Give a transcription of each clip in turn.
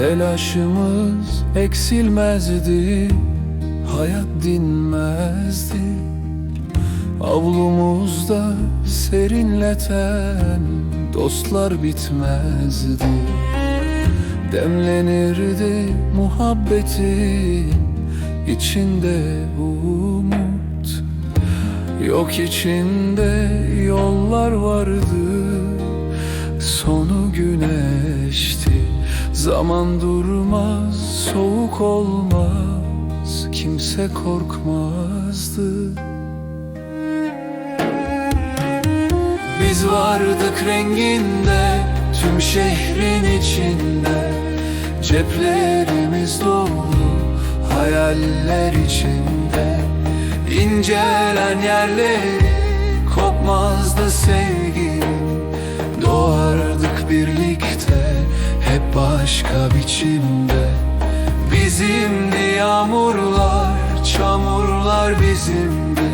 Telaşımız eksilmezdi Hayat dinmezdi. Avlumuzda serinleten Dostlar bitmezdi. Demlenirdi muhabbetin içinde umut. Yok içinde yollar vardı Sonu güneşti Zaman durmaz soğuk olmaz Kimse korkmazdı. Biz vardık renginde Tüm şehrin içinde. Ceplerimiz dolu Hayaller içinde. İncelen yerleri Kopmazdı sevgi Doğardık birlikte başka biçimde. Bizimdi yağmurlar Çamurlar bizimdi.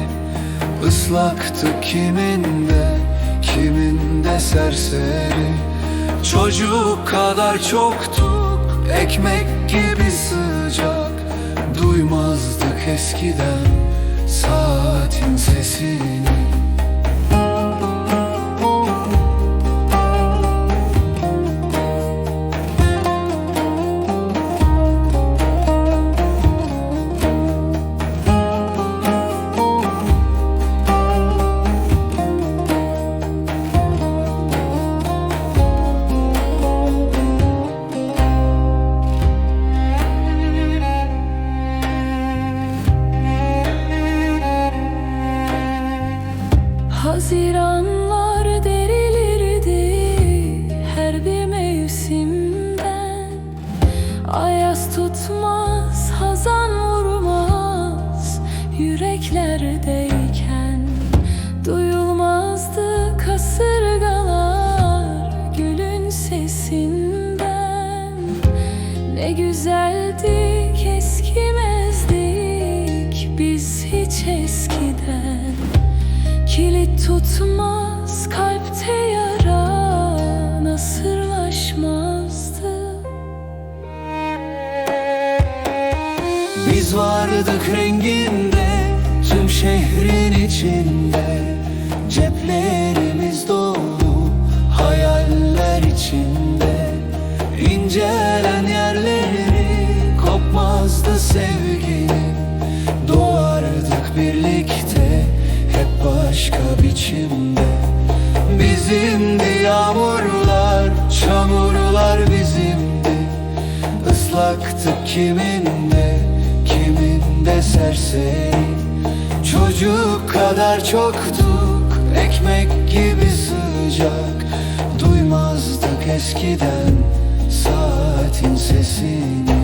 Islaktık kiminde Kiminde serseri. Çocuk kadar çoktuk Ekmek gibi sıcak. Duymazdık eskiden Saatin sesini Haziranlar derilirdi her bir mevsimden. Ayaz tutmaz, hazan vurmaz yüreklerdeyken. Duyulmazdı kasırgalar gülün sesinden. Ne güzeldik eskimezdik biz hiç eskiden. Kilit tutmaz Biz vardık renginde Tüm şehrin içinde. Ceplerimiz dolu Hayaller içinde. İncelen yerleri Kopmazdı sevginin Doğardık birlikte Hep başka biçimde. Bizimdi yağmurlar Çamurlar bizimdi. Islaktık kiminde serseri Çocuk kadar çoktuk Ekmek gibi sıcak. Duymazdık eskiden Saatin sesini